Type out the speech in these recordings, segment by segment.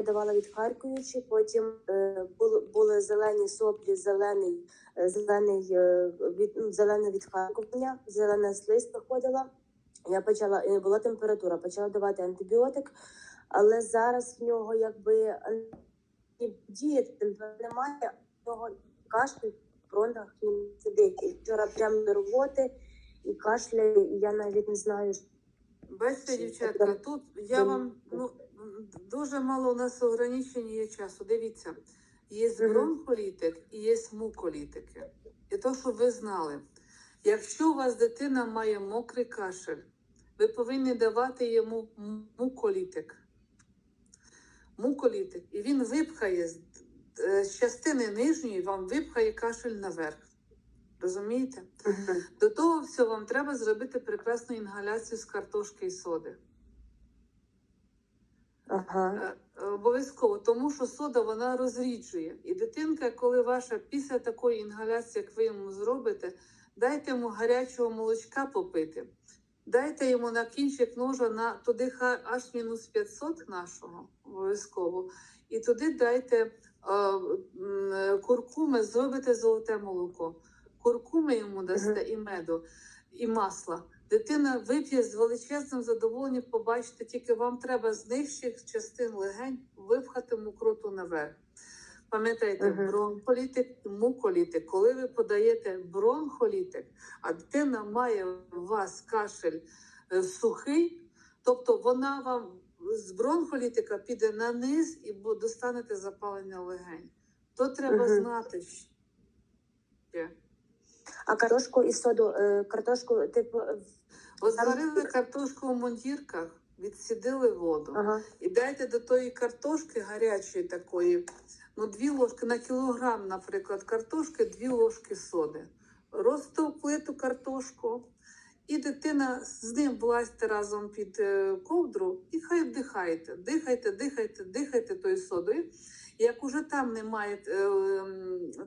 Я давала відхаркуючи, потім е, були, були зелені соплі, зелений, е, зелений, е, від, ну, зелене відхаркування, зелена слизь виходила. Я почала, і була температура, почала давати антибіотик, але зараз в нього якби діє, температури немає, в нього кашель в бронхах він сидить. І вчора прямо до роботи і кашляє, і я навіть не знаю, Бачите, дівчатка, тут я вам ну дуже мало у нас ограничень є часу. Дивіться, є бронхолітик і є муколітики. І то, щоб ви знали, якщо у вас дитина має мокрий кашель, ви повинні давати йому муколітик. Муколітик. І він випхає з, е, частини нижньої, вам випхає кашель наверх. Розумієте? До того всього вам треба зробити прекрасну інгаляцію з картошки і соди. Ага. Е, Обов'язково, тому що сода вона розріджує. І дитинка, коли ваша після такої інгаляції, як ви йому зробите, дайте йому гарячого молочка попити. Дайте йому на кінчик ножа на туди аж мінус 500 нашого обов'язково. І туди дайте е, куркуми, зробите золоте молоко. Куркуми йому дасте і меду, і масла. Дитина вип'є з величезним задоволенням, побачите, тільки вам треба з нижчих частин легень випхати мокроту наверх. Пам'ятайте, Мгм. бронхолітик і муколітик. Коли ви подаєте бронхолітик, а дитина має у вас кашель е, сухий, тобто вона вам з бронхолітика піде на низ і достанете запалення легень. То треба Мгм. знати. ще. А картошку і соду, е, картошку, типу, озварили зварили картошку у мундірках, відсідили воду. ага. І дайте до тої картошки гарячої такої, ну дві ложки на кілограм, наприклад, картошки, дві ложки соди. Розтовкли ту картошку, і дитина з ним влазьте разом під е, ковдру, і хай вдихайте. Дихайте, дихайте, дихайте тою содою. Як уже там немає е,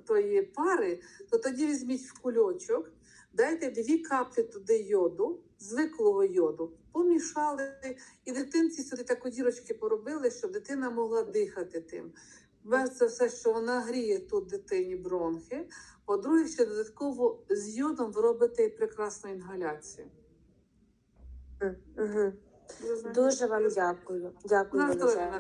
тої пари, то тоді візьміть в кульочок, дайте дві каплі туди йоду, звиклого йоду, помішали, і дитинці сюди таку дірочки поробили, щоб дитина могла дихати тим. За все, що вона гріє тут дитині бронхи. По-друге, ще додатково з йодом ви робите і прекрасну інгаляцію. Дуже вам дякую. Дякую.